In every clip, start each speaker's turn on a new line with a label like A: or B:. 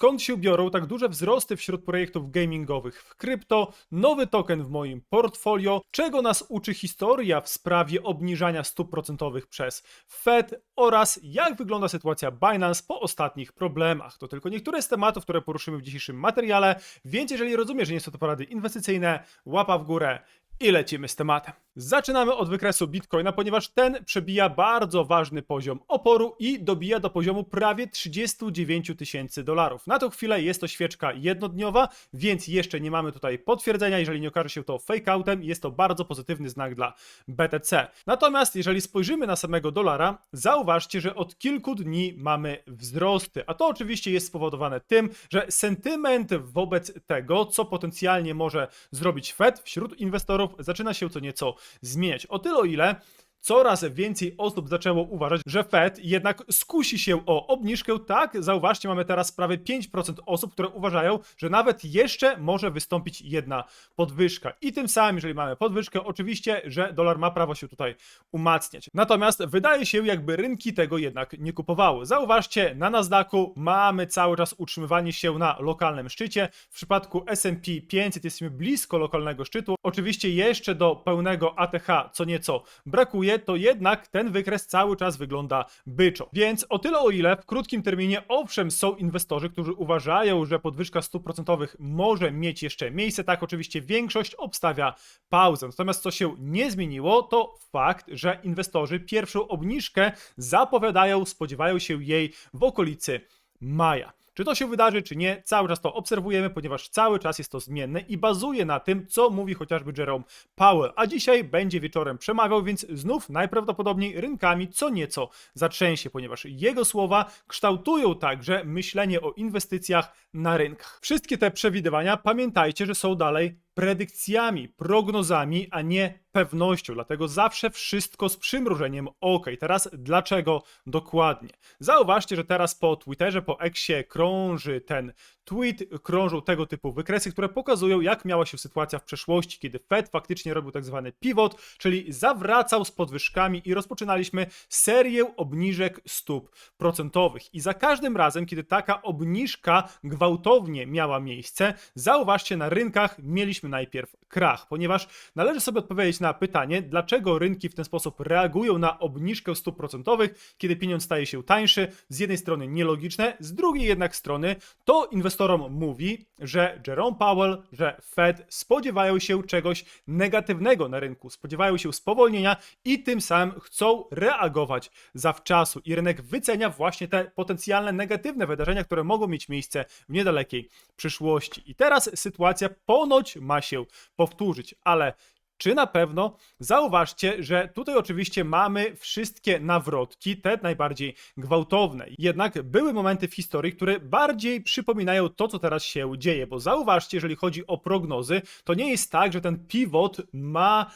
A: skąd się biorą tak duże wzrosty wśród projektów gamingowych w krypto, nowy token w moim portfolio, czego nas uczy historia w sprawie obniżania stóp procentowych przez Fed oraz jak wygląda sytuacja Binance po ostatnich problemach. To tylko niektóre z tematów, które poruszymy w dzisiejszym materiale, więc jeżeli rozumiesz, że nie są to porady inwestycyjne, łapa w górę i lecimy z tematem. Zaczynamy od wykresu Bitcoina, ponieważ ten przebija bardzo ważny poziom oporu i dobija do poziomu prawie 39 tysięcy dolarów. Na tą chwilę jest to świeczka jednodniowa, więc jeszcze nie mamy tutaj potwierdzenia. Jeżeli nie okaże się to fake outem, jest to bardzo pozytywny znak dla BTC. Natomiast jeżeli spojrzymy na samego dolara, zauważcie, że od kilku dni mamy wzrosty, a to oczywiście jest spowodowane tym, że sentyment wobec tego, co potencjalnie może zrobić Fed wśród inwestorów, zaczyna się co nieco zmieniać. O tyle, o ile coraz więcej osób zaczęło uważać, że Fed jednak skusi się o obniżkę. Tak, zauważcie, mamy teraz prawie 5% osób, które uważają, że nawet jeszcze może wystąpić jedna podwyżka. I tym samym, jeżeli mamy podwyżkę, oczywiście, że dolar ma prawo się tutaj umacniać. Natomiast wydaje się, jakby rynki tego jednak nie kupowały. Zauważcie, na Nasdaqu mamy cały czas utrzymywanie się na lokalnym szczycie. W przypadku S&P 500 jesteśmy blisko lokalnego szczytu. Oczywiście jeszcze do pełnego ATH co nieco brakuje, to jednak ten wykres cały czas wygląda byczo. Więc o tyle o ile w krótkim terminie owszem są inwestorzy, którzy uważają, że podwyżka stóp procentowych może mieć jeszcze miejsce, tak oczywiście większość obstawia pauzę. Natomiast co się nie zmieniło, to fakt, że inwestorzy pierwszą obniżkę zapowiadają, spodziewają się jej w okolicy maja. Czy to się wydarzy, czy nie, cały czas to obserwujemy, ponieważ cały czas jest to zmienne i bazuje na tym, co mówi chociażby Jerome Powell. A dzisiaj będzie wieczorem przemawiał, więc znów najprawdopodobniej rynkami co nieco zatrzęsie, ponieważ jego słowa kształtują także myślenie o inwestycjach na rynkach. Wszystkie te przewidywania pamiętajcie, że są dalej predykcjami, prognozami, a nie pewnością. Dlatego zawsze wszystko z przymrużeniem oka. I teraz dlaczego dokładnie? Zauważcie, że teraz po Twitterze, po Exie krąży ten tweet, krążą tego typu wykresy, które pokazują, jak miała się sytuacja w przeszłości, kiedy Fed faktycznie robił tak zwany pivot, czyli zawracał z podwyżkami i rozpoczynaliśmy serię obniżek stóp procentowych. I za każdym razem, kiedy taka obniżka gwałtownie miała miejsce, zauważcie, na rynkach mieliśmy najpierw krach, ponieważ należy sobie odpowiedzieć na pytanie, dlaczego rynki w ten sposób reagują na obniżkę stóp procentowych, kiedy pieniądz staje się tańszy, z jednej strony nielogiczne, z drugiej jednak strony to inwestorom mówi, że Jerome Powell, że Fed spodziewają się czegoś negatywnego na rynku, spodziewają się spowolnienia i tym samym chcą reagować zawczasu i rynek wycenia właśnie te potencjalne negatywne wydarzenia, które mogą mieć miejsce w niedalekiej przyszłości. I teraz sytuacja ponoć ma się powtórzyć, ale czy na pewno? Zauważcie, że tutaj oczywiście mamy wszystkie nawrotki, te najbardziej gwałtowne. Jednak były momenty w historii, które bardziej przypominają to, co teraz się dzieje, bo zauważcie, jeżeli chodzi o prognozy, to nie jest tak, że ten pivot ma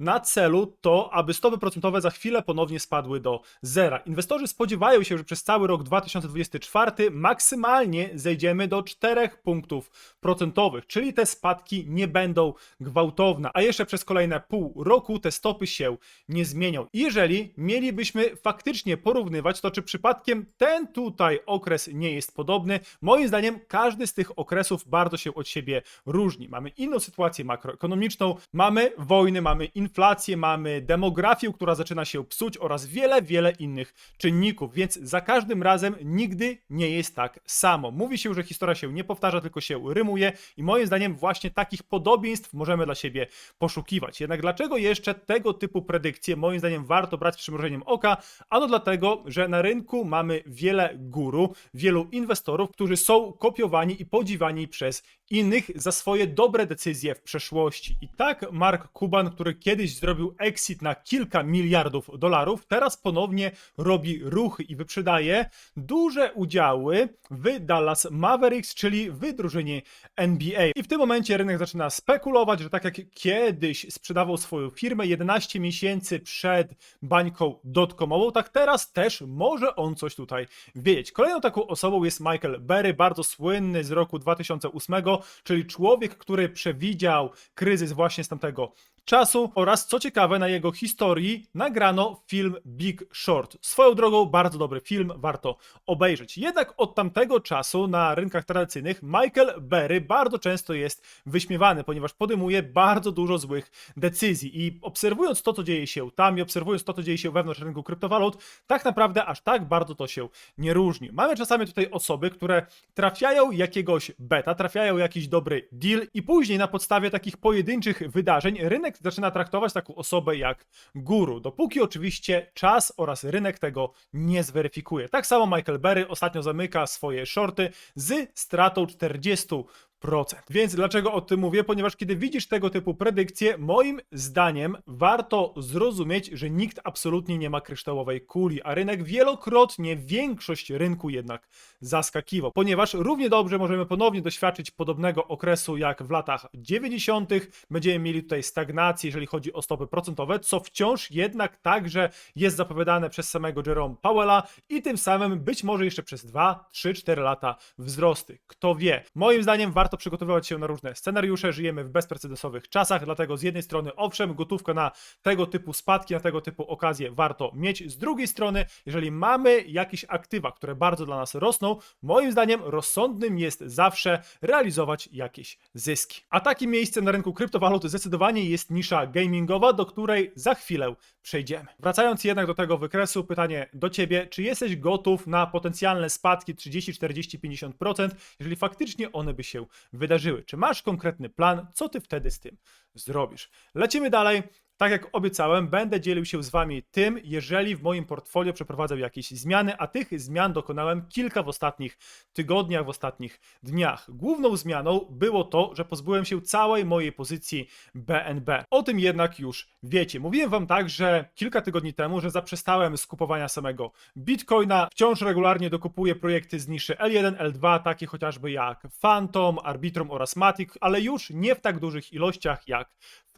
A: na celu to, aby stopy procentowe za chwilę ponownie spadły do zera. Inwestorzy spodziewają się, że przez cały rok 2024 maksymalnie zejdziemy do 4 punktów procentowych, czyli te spadki nie będą gwałtowne, a jeszcze przez kolejne pół roku te stopy się nie zmienią. Jeżeli mielibyśmy faktycznie porównywać, to czy przypadkiem ten tutaj okres nie jest podobny? Moim zdaniem każdy z tych okresów bardzo się od siebie różni. Mamy inną sytuację makroekonomiczną, mamy wojny, mamy inflację, inflację, mamy demografię, która zaczyna się psuć oraz wiele, wiele innych czynników, więc za każdym razem nigdy nie jest tak samo. Mówi się, że historia się nie powtarza, tylko się rymuje i moim zdaniem właśnie takich podobieństw możemy dla siebie poszukiwać. Jednak dlaczego jeszcze tego typu predykcje moim zdaniem warto brać z przymrużeniem oka? Ano dlatego, że na rynku mamy wiele guru, wielu inwestorów, którzy są kopiowani i podziwani przez innych za swoje dobre decyzje w przeszłości. I tak Mark Cuban, który kiedyś zrobił exit na kilka miliardów dolarów, teraz ponownie robi ruchy i wyprzedaje duże udziały w Dallas Mavericks, czyli w drużynie NBA. I w tym momencie rynek zaczyna spekulować, że tak jak kiedyś sprzedawał swoją firmę 11 miesięcy przed bańką dotcomową, tak teraz też może on coś tutaj wiedzieć. Kolejną taką osobą jest Michael Berry, bardzo słynny z roku 2008, czyli człowiek, który przewidział kryzys właśnie z tamtego czasu oraz co ciekawe na jego historii nagrano film Big Short. Swoją drogą bardzo dobry film, warto obejrzeć. Jednak od tamtego czasu na rynkach tradycyjnych Michael Berry bardzo często jest wyśmiewany, ponieważ podejmuje bardzo dużo złych decyzji i obserwując to, co dzieje się tam i obserwując to, co dzieje się wewnątrz rynku kryptowalut, tak naprawdę aż tak bardzo to się nie różni. Mamy czasami tutaj osoby, które trafiają jakiegoś beta, trafiają jakiś dobry deal i później na podstawie takich pojedynczych wydarzeń rynek zaczyna traktować taką osobę jak guru, dopóki oczywiście czas oraz rynek tego nie zweryfikuje. Tak samo Michael Berry ostatnio zamyka swoje shorty z stratą 40 więc dlaczego o tym mówię? Ponieważ kiedy widzisz tego typu predykcje, moim zdaniem warto zrozumieć, że nikt absolutnie nie ma kryształowej kuli, a rynek wielokrotnie, większość rynku jednak zaskakiwał. Ponieważ równie dobrze możemy ponownie doświadczyć podobnego okresu jak w latach 90. Będziemy mieli tutaj stagnację, jeżeli chodzi o stopy procentowe, co wciąż jednak także jest zapowiadane przez samego Jerome Powella i tym samym być może jeszcze przez 2, 3, 4 lata wzrosty. Kto wie? Moim zdaniem warto przygotowywać się na różne scenariusze. Żyjemy w bezprecedensowych czasach, dlatego z jednej strony, owszem, gotówkę na tego typu spadki, na tego typu okazje warto mieć. Z drugiej strony, jeżeli mamy jakieś aktywa, które bardzo dla nas rosną, moim zdaniem rozsądnym jest zawsze realizować jakieś zyski. A takim miejscem na rynku kryptowalut zdecydowanie jest nisza gamingowa, do której za chwilę przejdziemy. Wracając jednak do tego wykresu, pytanie do Ciebie, czy jesteś gotów na potencjalne spadki 30, 40, 50%, jeżeli faktycznie one by się wydarzyły. Czy masz konkretny plan, co ty wtedy z tym zrobisz? Lecimy dalej. Tak jak obiecałem, będę dzielił się z Wami tym, jeżeli w moim portfolio przeprowadzał jakieś zmiany, a tych zmian dokonałem kilka w ostatnich tygodniach, w ostatnich dniach. Główną zmianą było to, że pozbyłem się całej mojej pozycji BNB. O tym jednak już wiecie. Mówiłem Wam także kilka tygodni temu, że zaprzestałem skupowania samego Bitcoina. Wciąż regularnie dokupuję projekty z niszy L1, L2, takie chociażby jak Phantom, Arbitrum oraz Matic, ale już nie w tak dużych ilościach jak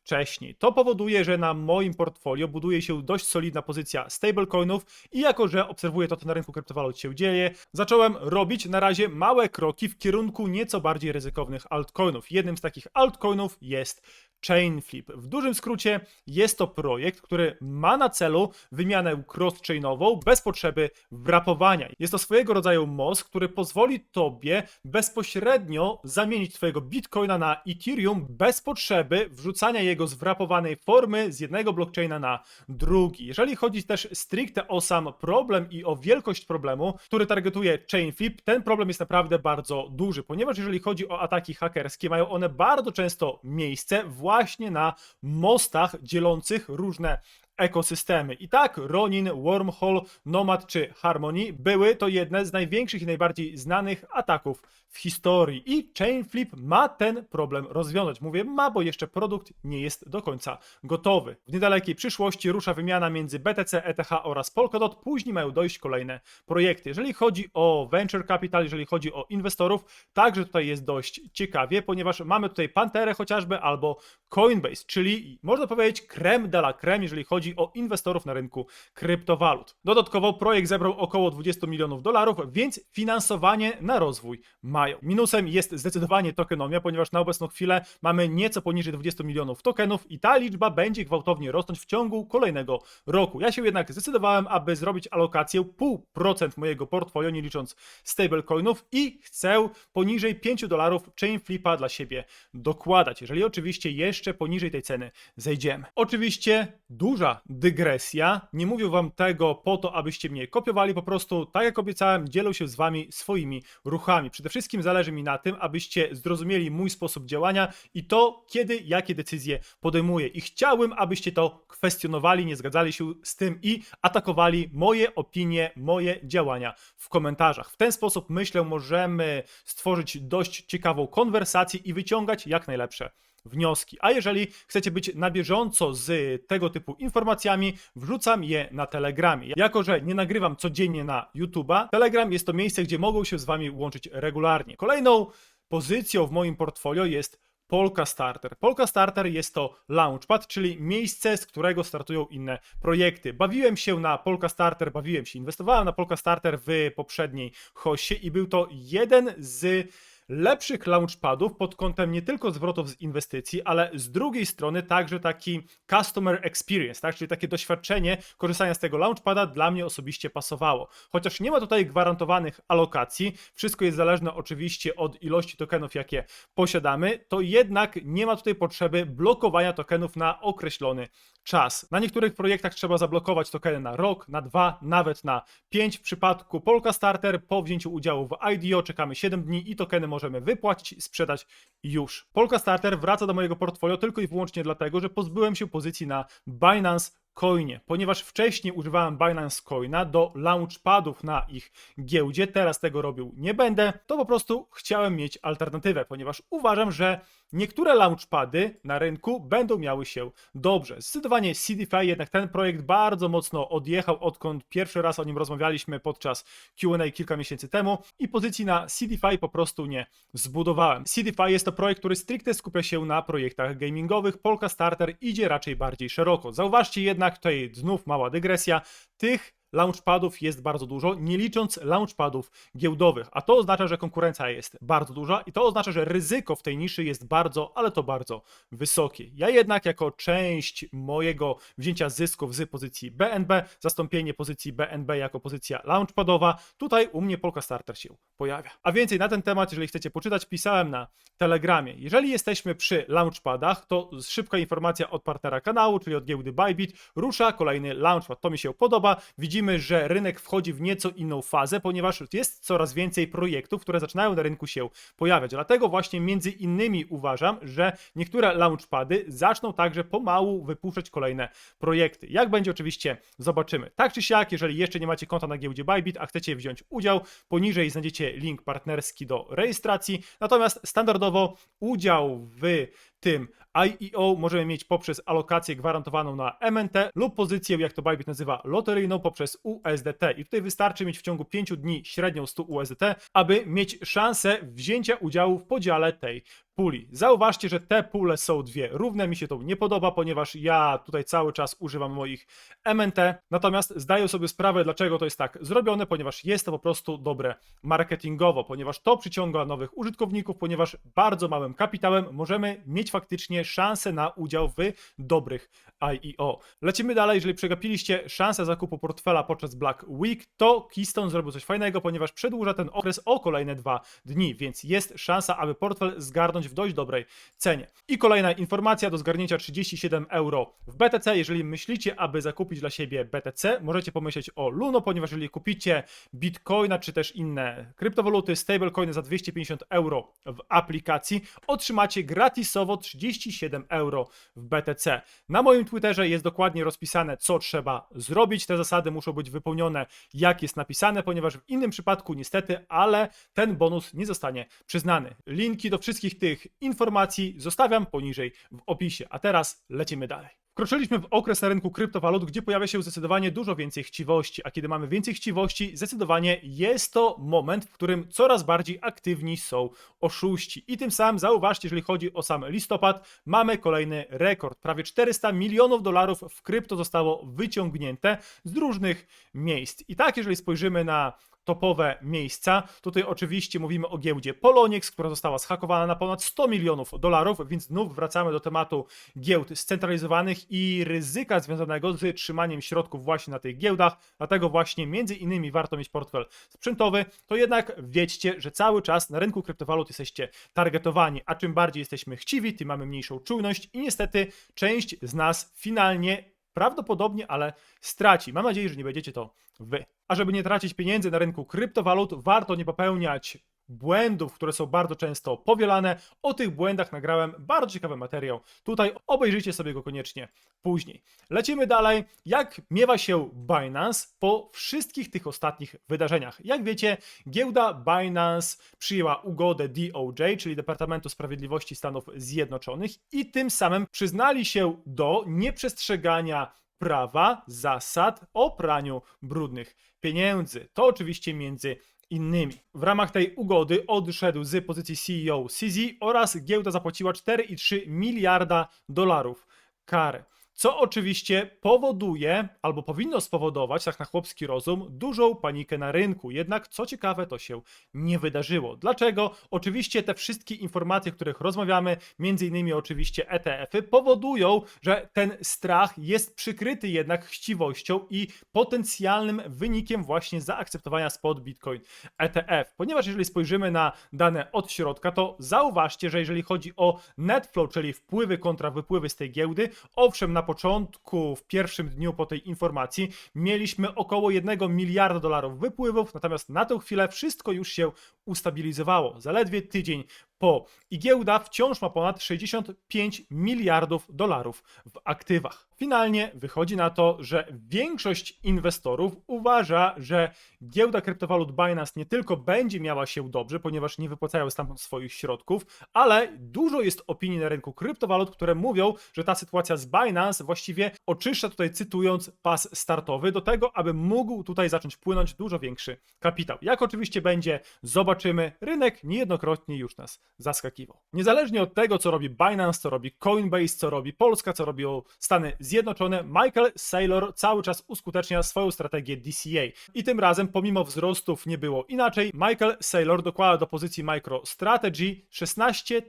A: wcześniej. To powoduje, że na moim portfolio buduje się dość solidna pozycja stablecoinów i jako, że obserwuję to, co na rynku kryptowalut się dzieje, zacząłem robić na razie małe kroki w kierunku nieco bardziej ryzykownych altcoinów. Jednym z takich altcoinów jest Chainflip. W dużym skrócie jest to projekt, który ma na celu wymianę cross-chainową bez potrzeby wrapowania. Jest to swojego rodzaju most, który pozwoli tobie bezpośrednio zamienić twojego bitcoina na Ethereum bez potrzeby wrzucania jego z wrapowanej formy z jednego blockchaina na drugi. Jeżeli chodzi też stricte o sam problem i o wielkość problemu, który targetuje Chainflip, ten problem jest naprawdę bardzo duży, ponieważ jeżeli chodzi o ataki hakerskie, mają one bardzo często miejsce właśnie na mostach dzielących różne ekosystemy. I tak Ronin, Wormhole, Nomad czy Harmony były to jedne z największych i najbardziej znanych ataków w historii. I Chainflip ma ten problem rozwiązać. Mówię ma, bo jeszcze produkt nie jest do końca gotowy. W niedalekiej przyszłości rusza wymiana między BTC, ETH oraz Polkadot. Później mają dojść kolejne projekty. Jeżeli chodzi o venture capital, jeżeli chodzi o inwestorów, także tutaj jest dość ciekawie, ponieważ mamy tutaj Panterę chociażby albo Coinbase, czyli można powiedzieć creme de la creme, jeżeli chodzi o inwestorów na rynku kryptowalut. Dodatkowo projekt zebrał około 20 milionów dolarów, więc finansowanie na rozwój mają. Minusem jest zdecydowanie tokenomia, ponieważ na obecną chwilę mamy nieco poniżej 20 milionów tokenów i ta liczba będzie gwałtownie rosnąć w ciągu kolejnego roku. Ja się jednak zdecydowałem, aby zrobić alokację 0,5% mojego portfolio, nie licząc stablecoinów i chcę poniżej 5 dolarów chain flipa dla siebie dokładać, jeżeli oczywiście jeszcze poniżej tej ceny zejdziemy. Oczywiście duża dygresja. Nie mówię wam tego po to, abyście mnie kopiowali, po prostu, tak jak obiecałem, dzielę się z wami swoimi ruchami. Przede wszystkim zależy mi na tym, abyście zrozumieli mój sposób działania i to, kiedy, jakie decyzje podejmuję. I chciałbym, abyście to kwestionowali, nie zgadzali się z tym i atakowali moje opinie, moje działania w komentarzach. W ten sposób, myślę, możemy stworzyć dość ciekawą konwersację i wyciągać jak najlepsze wnioski. A jeżeli chcecie być na bieżąco z tego typu informacjami, wrzucam je na Telegramie. Jako, że nie nagrywam codziennie na YouTube'a, Telegram jest to miejsce, gdzie mogą się z Wami łączyć regularnie. Kolejną pozycją w moim portfolio jest Polka Starter. Polka Starter jest to launchpad, czyli miejsce, z którego startują inne projekty. Bawiłem się na Polka Starter, bawiłem się, inwestowałem na Polka Starter w poprzedniej hoście i był to jeden z lepszych launchpadów pod kątem nie tylko zwrotów z inwestycji, ale z drugiej strony także taki customer experience, tak? czyli takie doświadczenie korzystania z tego launchpada dla mnie osobiście pasowało. Chociaż nie ma tutaj gwarantowanych alokacji, wszystko jest zależne oczywiście od ilości tokenów, jakie posiadamy, to jednak nie ma tutaj potrzeby blokowania tokenów na określony czas. Na niektórych projektach trzeba zablokować tokeny na rok, na dwa, nawet na pięć. W przypadku Polka Starter po wzięciu udziału w IDO czekamy 7 dni i tokeny możemy wypłacić sprzedać już. Polka Starter wraca do mojego portfolio tylko i wyłącznie dlatego, że pozbyłem się pozycji na Binance Coinie, ponieważ wcześniej używałem Binance Coina do launchpadów na ich giełdzie, teraz tego robił nie będę, to po prostu chciałem mieć alternatywę, ponieważ uważam, że niektóre launchpady na rynku będą miały się dobrze. Zdecydowanie CDFI jednak ten projekt bardzo mocno odjechał, odkąd pierwszy raz o nim rozmawialiśmy podczas Q&A kilka miesięcy temu i pozycji na CDFI po prostu nie zbudowałem. CDFI jest to projekt, który stricte skupia się na projektach gamingowych, Polka Starter idzie raczej bardziej szeroko. Zauważcie jednak, tutaj znów mała dygresja, tych launchpadów jest bardzo dużo, nie licząc launchpadów giełdowych, a to oznacza, że konkurencja jest bardzo duża i to oznacza, że ryzyko w tej niszy jest bardzo, ale to bardzo wysokie. Ja jednak jako część mojego wzięcia zysków z pozycji BNB, zastąpienie pozycji BNB jako pozycja launchpadowa, tutaj u mnie Polka Starter się pojawia. A więcej na ten temat, jeżeli chcecie poczytać, pisałem na Telegramie. Jeżeli jesteśmy przy launchpadach, to szybka informacja od partnera kanału, czyli od giełdy Bybit, rusza kolejny launchpad. To mi się podoba. Widzimy, że rynek wchodzi w nieco inną fazę, ponieważ jest coraz więcej projektów, które zaczynają na rynku się pojawiać. Dlatego właśnie między innymi uważam, że niektóre launchpady zaczną także pomału wypuszczać kolejne projekty. Jak będzie oczywiście zobaczymy. Tak czy siak, jeżeli jeszcze nie macie konta na giełdzie Bybit, a chcecie wziąć udział, poniżej znajdziecie link partnerski do rejestracji. Natomiast standardowo udział w tym IEO możemy mieć poprzez alokację gwarantowaną na MNT lub pozycję, jak to Bybit nazywa, loteryjną poprzez USDT. I tutaj wystarczy mieć w ciągu 5 dni średnią 100 USDT, aby mieć szansę wzięcia udziału w podziale tej puli. Zauważcie, że te pule są dwie równe, mi się to nie podoba, ponieważ ja tutaj cały czas używam moich MNT, natomiast zdaję sobie sprawę, dlaczego to jest tak zrobione, ponieważ jest to po prostu dobre marketingowo, ponieważ to przyciąga nowych użytkowników, ponieważ bardzo małym kapitałem możemy mieć faktycznie szansę na udział w dobrych IEO. Lecimy dalej, jeżeli przegapiliście szansę zakupu portfela podczas Black Week, to Keystone zrobił coś fajnego, ponieważ przedłuża ten okres o kolejne dwa dni, więc jest szansa, aby portfel zgarnąć w dość dobrej cenie. I kolejna informacja do zgarnięcia 37 euro w BTC. Jeżeli myślicie, aby zakupić dla siebie BTC, możecie pomyśleć o Luno, ponieważ jeżeli kupicie Bitcoina czy też inne kryptowaluty, stablecoiny za 250 euro w aplikacji, otrzymacie gratisowo 37 euro w BTC. Na moim Twitterze jest dokładnie rozpisane, co trzeba zrobić. Te zasady muszą być wypełnione, jak jest napisane, ponieważ w innym przypadku niestety, ale ten bonus nie zostanie przyznany. Linki do wszystkich tych informacji zostawiam poniżej w opisie. A teraz lecimy dalej. Wkroczyliśmy w okres na rynku kryptowalut, gdzie pojawia się zdecydowanie dużo więcej chciwości, a kiedy mamy więcej chciwości, zdecydowanie jest to moment, w którym coraz bardziej aktywni są oszuści. I tym samym zauważcie, jeżeli chodzi o sam listopad, mamy kolejny rekord. Prawie 400 milionów dolarów w krypto zostało wyciągnięte z różnych miejsc. I tak, jeżeli spojrzymy na topowe miejsca. Tutaj oczywiście mówimy o giełdzie Poloniex, która została zhakowana na ponad 100 milionów dolarów, więc znów wracamy do tematu giełd scentralizowanych i ryzyka związanego z trzymaniem środków właśnie na tych giełdach. Dlatego właśnie między innymi warto mieć portfel sprzętowy. To jednak wiedzcie, że cały czas na rynku kryptowalut jesteście targetowani, a czym bardziej jesteśmy chciwi, tym mamy mniejszą czujność i niestety część z nas finalnie Prawdopodobnie, ale straci. Mam nadzieję, że nie będziecie to wy. A żeby nie tracić pieniędzy na rynku kryptowalut, warto nie popełniać błędów, które są bardzo często powielane. O tych błędach nagrałem bardzo ciekawy materiał. Tutaj obejrzyjcie sobie go koniecznie później. Lecimy dalej. Jak miewa się Binance po wszystkich tych ostatnich wydarzeniach? Jak wiecie, giełda Binance przyjęła ugodę DOJ, czyli Departamentu Sprawiedliwości Stanów Zjednoczonych i tym samym przyznali się do nieprzestrzegania prawa, zasad o praniu brudnych pieniędzy. To oczywiście między innymi. W ramach tej ugody odszedł z pozycji CEO CZ oraz giełda zapłaciła 4,3 miliarda dolarów kary. Co oczywiście powoduje, albo powinno spowodować, tak na chłopski rozum, dużą panikę na rynku. Jednak, co ciekawe, to się nie wydarzyło. Dlaczego? Oczywiście te wszystkie informacje, o których rozmawiamy, między innymi oczywiście ETF-y, powodują, że ten strach jest przykryty jednak chciwością i potencjalnym wynikiem właśnie zaakceptowania spot Bitcoin ETF. Ponieważ jeżeli spojrzymy na dane od środka, to zauważcie, że jeżeli chodzi o net flow, czyli wpływy kontra wypływy z tej giełdy, owszem, na początku, w pierwszym dniu po tej informacji, mieliśmy około 1 miliarda dolarów wypływów, natomiast na tę chwilę wszystko już się ustabilizowało. Zaledwie tydzień po i giełda wciąż ma ponad 65 miliardów dolarów w aktywach. Finalnie wychodzi na to, że większość inwestorów uważa, że giełda kryptowalut Binance nie tylko będzie miała się dobrze, ponieważ nie wypłacają stamtąd swoich środków, ale dużo jest opinii na rynku kryptowalut, które mówią, że ta sytuacja z Binance właściwie oczyszcza tutaj cytując pas startowy do tego, aby mógł tutaj zacząć płynąć dużo większy kapitał. Jak oczywiście będzie, zobaczymy. Rynek niejednokrotnie już nas zaskakiwał. Niezależnie od tego, co robi Binance, co robi Coinbase, co robi Polska, co robią Stany Zjednoczone, Michael Saylor cały czas uskutecznia swoją strategię DCA. I tym razem, pomimo wzrostów, nie było inaczej. Michael Saylor dokłada do pozycji MicroStrategy 16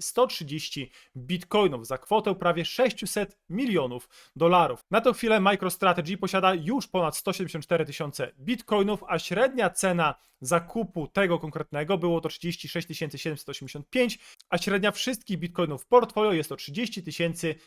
A: 130 bitcoinów za kwotę prawie 600 milionów dolarów. Na tę chwilę MicroStrategy posiada już ponad 174 tysiące bitcoinów, a średnia cena zakupu tego konkretnego było to 36 785, a średnia wszystkich bitcoinów w portfolio jest to 30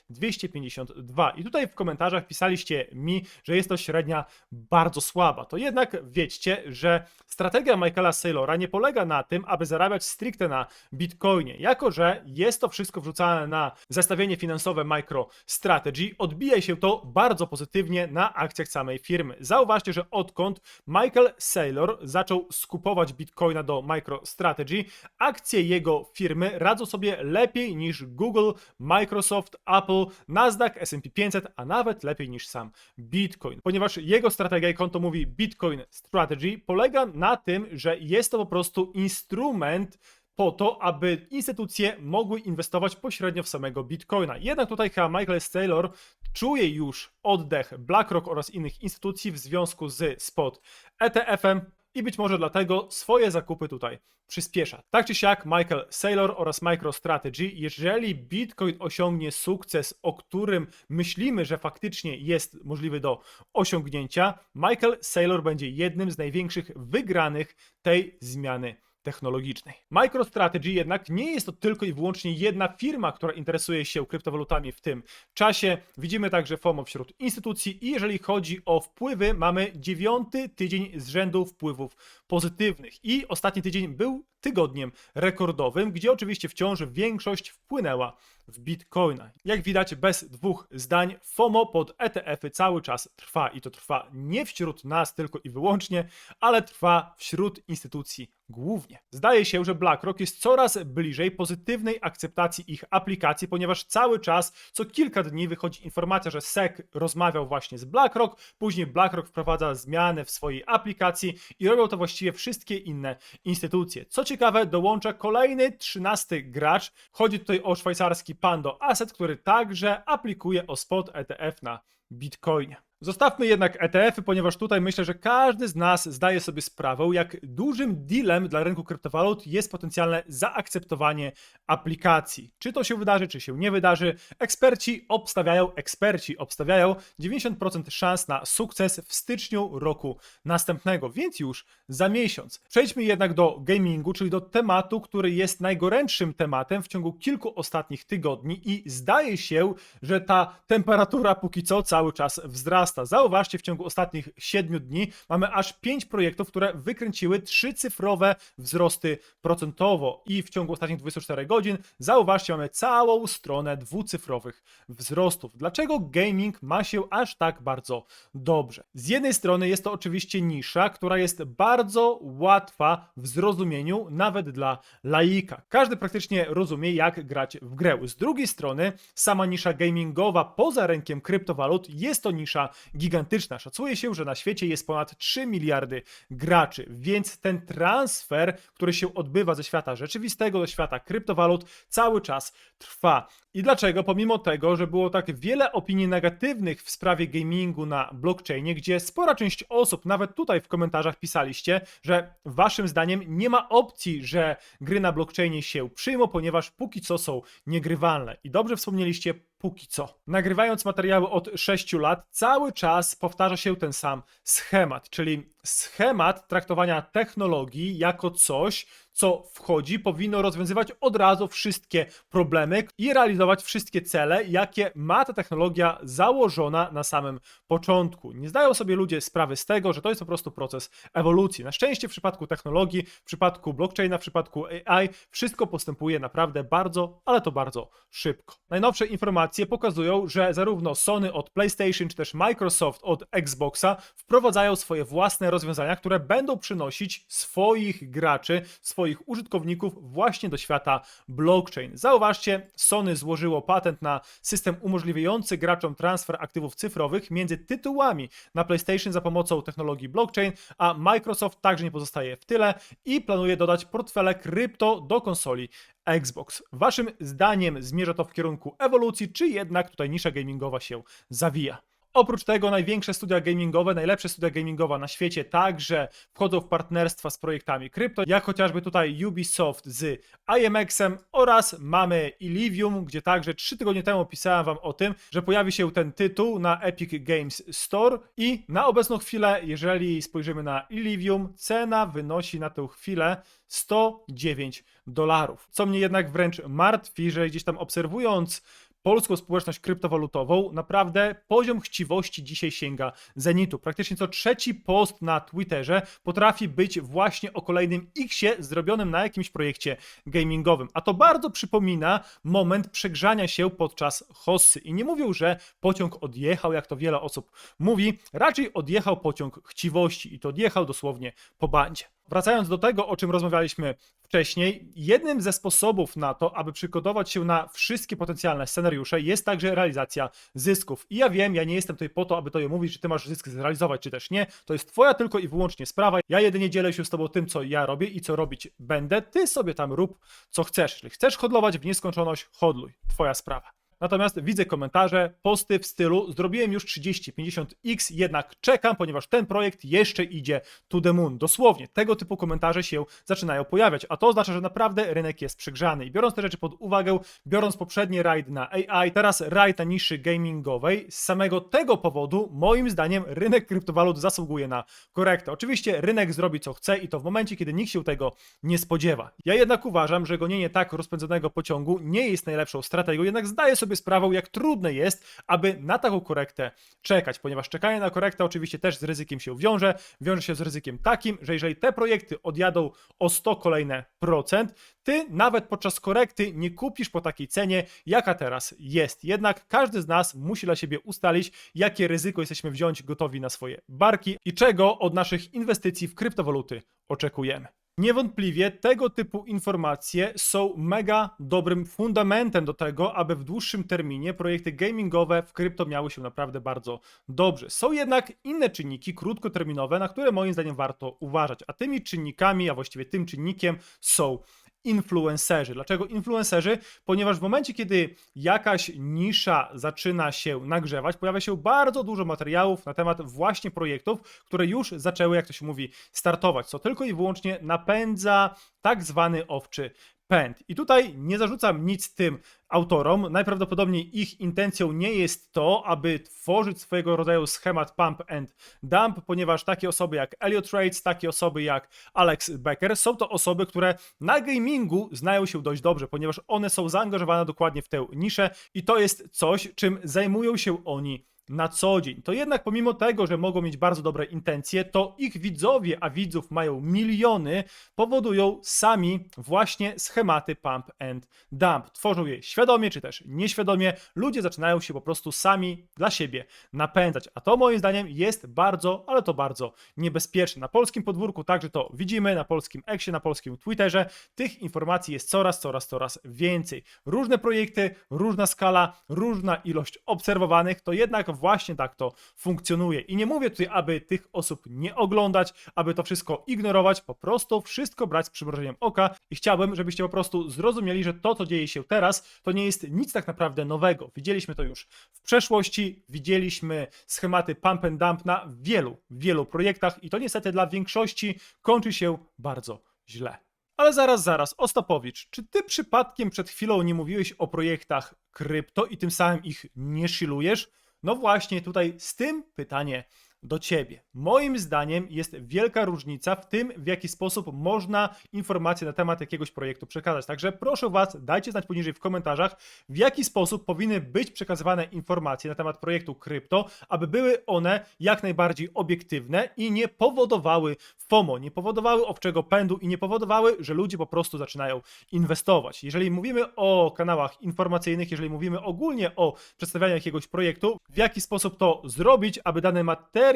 A: 252. I tutaj w komentarzach pisaliście mi, że jest to średnia bardzo słaba. To jednak wiedzcie, że strategia Michaela Saylora nie polega na tym, aby zarabiać stricte na bitcoinie. Jako, że jest to wszystko wrzucane na zestawienie finansowe MicroStrategy, odbija się to bardzo pozytywnie na akcjach samej firmy. Zauważcie, że odkąd Michael Saylor zaczął skupować bitcoina do MicroStrategy, akcje jego firmy radzą sobie lepiej niż Google, Microsoft, Apple, Nasdaq, S&P 500, a nawet lepiej niż sam Bitcoin. Ponieważ jego strategia, jak on to mówi, Bitcoin Strategy, polega na tym, że jest to po prostu instrument po to, aby instytucje mogły inwestować pośrednio w samego Bitcoina. Jednak tutaj chyba Michael Saylor czuje już oddech BlackRock oraz innych instytucji w związku z spot ETF-em i być może dlatego swoje zakupy tutaj przyspiesza. Tak czy siak, Michael Saylor oraz MicroStrategy, jeżeli Bitcoin osiągnie sukces, o którym myślimy, że faktycznie jest możliwy do osiągnięcia, Michael Saylor będzie jednym z największych wygranych tej zmiany technologicznej. MicroStrategy jednak nie jest to tylko i wyłącznie jedna firma, która interesuje się kryptowalutami w tym czasie. Widzimy także FOMO wśród instytucji i jeżeli chodzi o wpływy, mamy dziewiąty tydzień z rzędu wpływów pozytywnych i ostatni tydzień był tygodniem rekordowym, gdzie oczywiście wciąż większość wpłynęła w Bitcoina. Jak widać, bez dwóch zdań, FOMO pod ETF-y cały czas trwa i to trwa nie wśród nas tylko i wyłącznie, ale trwa wśród instytucji głównie. Zdaje się, że BlackRock jest coraz bliżej pozytywnej akceptacji ich aplikacji, ponieważ cały czas, co kilka dni wychodzi informacja, że SEC rozmawiał właśnie z BlackRock, później BlackRock wprowadza zmianę w swojej aplikacji i robią to właściwie wszystkie inne instytucje. Co ciekawe, dołącza kolejny trzynasty gracz. Chodzi tutaj o szwajcarski Pando Asset, który także aplikuje o spot ETF na Bitcoinie. Zostawmy jednak ETF-y, ponieważ tutaj myślę, że każdy z nas zdaje sobie sprawę, jak dużym dealem dla rynku kryptowalut jest potencjalne zaakceptowanie aplikacji. Czy to się wydarzy, czy się nie wydarzy. Eksperci obstawiają, eksperci obstawiają 90% szans na sukces w styczniu roku następnego, więc już za miesiąc. Przejdźmy jednak do gamingu, czyli do tematu, który jest najgorętszym tematem w ciągu kilku ostatnich tygodni i zdaje się, że ta temperatura póki co cały czas wzrasta Zauważcie, w ciągu ostatnich 7 dni mamy aż 5 projektów, które wykręciły trzycyfrowe wzrosty procentowo i w ciągu ostatnich 24 godzin zauważcie, mamy całą stronę dwucyfrowych wzrostów. Dlaczego gaming ma się aż tak bardzo dobrze? Z jednej strony jest to oczywiście nisza, która jest bardzo łatwa w zrozumieniu, nawet dla laika. Każdy praktycznie rozumie, jak grać w grę. Z drugiej strony, sama nisza gamingowa poza rynkiem kryptowalut jest to nisza gigantyczna. Szacuje się, że na świecie jest ponad 3 miliardy graczy, więc ten transfer, który się odbywa ze świata rzeczywistego do świata kryptowalut, cały czas trwa. I dlaczego? Pomimo tego, że było tak wiele opinii negatywnych w sprawie gamingu na blockchainie, gdzie spora część osób, nawet tutaj w komentarzach pisaliście, że waszym zdaniem nie ma opcji, że gry na blockchainie się przyjmą, ponieważ póki co są niegrywalne. I dobrze wspomnieliście, póki co. Nagrywając materiały od 6 lat, cały czas powtarza się ten sam schemat, czyli schemat traktowania technologii jako coś, co wchodzi, powinno rozwiązywać od razu wszystkie problemy i realizować wszystkie cele, jakie ma ta technologia założona na samym początku. Nie zdają sobie ludzie sprawy z tego, że to jest po prostu proces ewolucji. Na szczęście w przypadku technologii, w przypadku blockchaina, w przypadku AI, wszystko postępuje naprawdę bardzo, ale to bardzo szybko. Najnowsze informacje pokazują, że zarówno Sony od PlayStation, czy też Microsoft od Xboxa wprowadzają swoje własne rozwiązania, które będą przynosić swoich graczy, swoich użytkowników właśnie do świata blockchain. Zauważcie, Sony złożyło patent na system umożliwiający graczom transfer aktywów cyfrowych między tytułami na PlayStation za pomocą technologii blockchain, a Microsoft także nie pozostaje w tyle i planuje dodać portfele krypto do konsoli Xbox. Waszym zdaniem zmierza to w kierunku ewolucji, czy jednak tutaj nisza gamingowa się zawija? Oprócz tego największe studia gamingowe, najlepsze studia gamingowe na świecie także wchodzą w partnerstwa z projektami krypto, jak chociażby tutaj Ubisoft z IMX-em oraz mamy Illivium, gdzie także 3 tygodnie temu pisałem wam o tym, że pojawi się ten tytuł na Epic Games Store i na obecną chwilę, jeżeli spojrzymy na Illivium, cena wynosi na tę chwilę 109 dolarów. Co mnie jednak wręcz martwi, że gdzieś tam obserwując polską społeczność kryptowalutową, naprawdę poziom chciwości dzisiaj sięga zenitu. Praktycznie co trzeci post na Twitterze potrafi być właśnie o kolejnym X-ie zrobionym na jakimś projekcie gamingowym. A to bardzo przypomina moment przegrzania się podczas hossy. I nie mówią, że pociąg odjechał, jak to wiele osób mówi, raczej odjechał pociąg chciwości i to odjechał dosłownie po bandzie. Wracając do tego, o czym rozmawialiśmy wcześniej, jednym ze sposobów na to, aby przygotować się na wszystkie potencjalne scenariusze, jest także realizacja zysków. I ja wiem, ja nie jestem tutaj po to, aby to je mówić, czy ty masz zysk zrealizować, czy też nie. To jest twoja tylko i wyłącznie sprawa. Ja jedynie dzielę się z tobą tym, co ja robię i co robić będę. Ty sobie tam rób, co chcesz. Jeżeli chcesz hodlować w nieskończoność, hodluj. Twoja sprawa. Natomiast widzę komentarze, posty w stylu zrobiłem już 30-50x, jednak czekam, ponieważ ten projekt jeszcze idzie to the moon. Dosłownie, tego typu komentarze się zaczynają pojawiać, a to oznacza, że naprawdę rynek jest przegrzany. I biorąc te rzeczy pod uwagę, biorąc poprzedni raid na AI, teraz raid na niszy gamingowej, z samego tego powodu, moim zdaniem, rynek kryptowalut zasługuje na korektę. Oczywiście rynek zrobi co chce i to w momencie, kiedy nikt się tego nie spodziewa. Ja jednak uważam, że gonienie tak rozpędzonego pociągu nie jest najlepszą strategią, jednak zdaję sobie sobie sprawą, jak trudne jest, aby na taką korektę czekać, ponieważ czekanie na korektę oczywiście też z ryzykiem się wiąże. Wiąże się z ryzykiem takim, że jeżeli te projekty odjadą o 100 kolejne procent, ty nawet podczas korekty nie kupisz po takiej cenie, jaka teraz jest. Jednak każdy z nas musi dla siebie ustalić, jakie ryzyko jesteśmy wziąć gotowi na swoje barki i czego od naszych inwestycji w kryptowaluty oczekujemy. Niewątpliwie tego typu informacje są mega dobrym fundamentem do tego, aby w dłuższym terminie projekty gamingowe w krypto miały się naprawdę bardzo dobrze. Są jednak inne czynniki krótkoterminowe, na które moim zdaniem warto uważać, a tymi czynnikami, a właściwie tym czynnikiem są influencerzy. Dlaczego influencerzy? Ponieważ w momencie, kiedy jakaś nisza zaczyna się nagrzewać, pojawia się bardzo dużo materiałów na temat właśnie projektów, które już zaczęły, jak to się mówi, startować, co tylko i wyłącznie napędza tak zwany owczy pęd. I tutaj nie zarzucam nic tym autorom. Najprawdopodobniej ich intencją nie jest to, aby tworzyć swojego rodzaju schemat pump and dump, ponieważ takie osoby jak Elliot Rates, takie osoby jak Alex Becker są to osoby, które na gamingu znają się dość dobrze, ponieważ one są zaangażowane dokładnie w tę niszę i to jest coś, czym zajmują się oni na co dzień, to jednak pomimo tego, że mogą mieć bardzo dobre intencje, to ich widzowie, a widzów mają miliony, powodują sami właśnie schematy pump and dump. Tworzą je świadomie czy też nieświadomie. Ludzie zaczynają się po prostu sami dla siebie napędzać, a to moim zdaniem jest bardzo, ale to bardzo niebezpieczne. Na polskim podwórku także to widzimy, na polskim eksie, na polskim Twitterze. Tych informacji jest coraz, coraz, coraz więcej. Różne projekty, różna skala, różna ilość obserwowanych, to jednak właśnie tak to funkcjonuje. I nie mówię tutaj, aby tych osób nie oglądać, aby to wszystko ignorować, po prostu wszystko brać z przymrożeniem oka i chciałbym, żebyście po prostu zrozumieli, że to, co dzieje się teraz, to nie jest nic tak naprawdę nowego. Widzieliśmy to już w przeszłości, widzieliśmy schematy pump and dump na wielu, wielu projektach i to niestety dla większości kończy się bardzo źle. Ale zaraz, zaraz, Ostapowicz, czy ty przypadkiem przed chwilą nie mówiłeś o projektach krypto i tym samym ich nie shillujesz? No właśnie, tutaj z tym pytanie do ciebie. Moim zdaniem jest wielka różnica w tym, w jaki sposób można informacje na temat jakiegoś projektu przekazać. Także proszę Was, dajcie znać poniżej w komentarzach, w jaki sposób powinny być przekazywane informacje na temat projektu krypto, aby były one jak najbardziej obiektywne i nie powodowały FOMO, nie powodowały owczego pędu i nie powodowały, że ludzie po prostu zaczynają inwestować. Jeżeli mówimy o kanałach informacyjnych, jeżeli mówimy ogólnie o przedstawianiu jakiegoś projektu, w jaki sposób to zrobić, aby dany materiał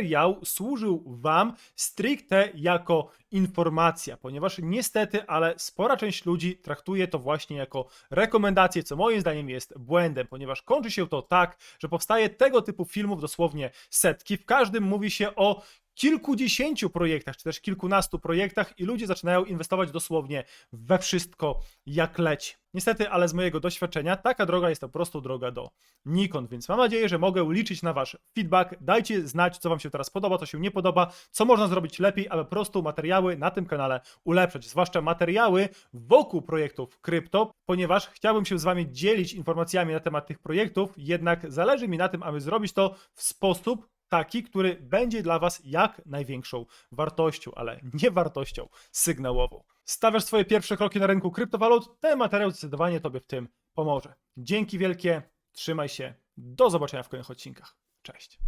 A: służył Wam stricte jako informacja, ponieważ niestety, ale spora część ludzi traktuje to właśnie jako rekomendację, co moim zdaniem jest błędem, ponieważ kończy się to tak, że powstaje tego typu filmów dosłownie setki. W każdym mówi się o kilkudziesięciu projektach, czy też kilkunastu projektach i ludzie zaczynają inwestować dosłownie we wszystko jak leci. Niestety, ale z mojego doświadczenia taka droga jest po prostu droga do Nikon, więc mam nadzieję, że mogę liczyć na Wasz feedback. Dajcie znać, co Wam się teraz podoba, co się nie podoba, co można zrobić lepiej, aby po prostu materiały na tym kanale ulepszać, zwłaszcza materiały wokół projektów krypto, ponieważ chciałbym się z Wami dzielić informacjami na temat tych projektów, jednak zależy mi na tym, aby zrobić to w sposób, taki, który będzie dla Was jak największą wartością, ale nie wartością sygnałową. Stawiasz swoje pierwsze kroki na rynku kryptowalut, ten materiał zdecydowanie Tobie w tym pomoże. Dzięki wielkie, trzymaj się, do zobaczenia w kolejnych odcinkach. Cześć.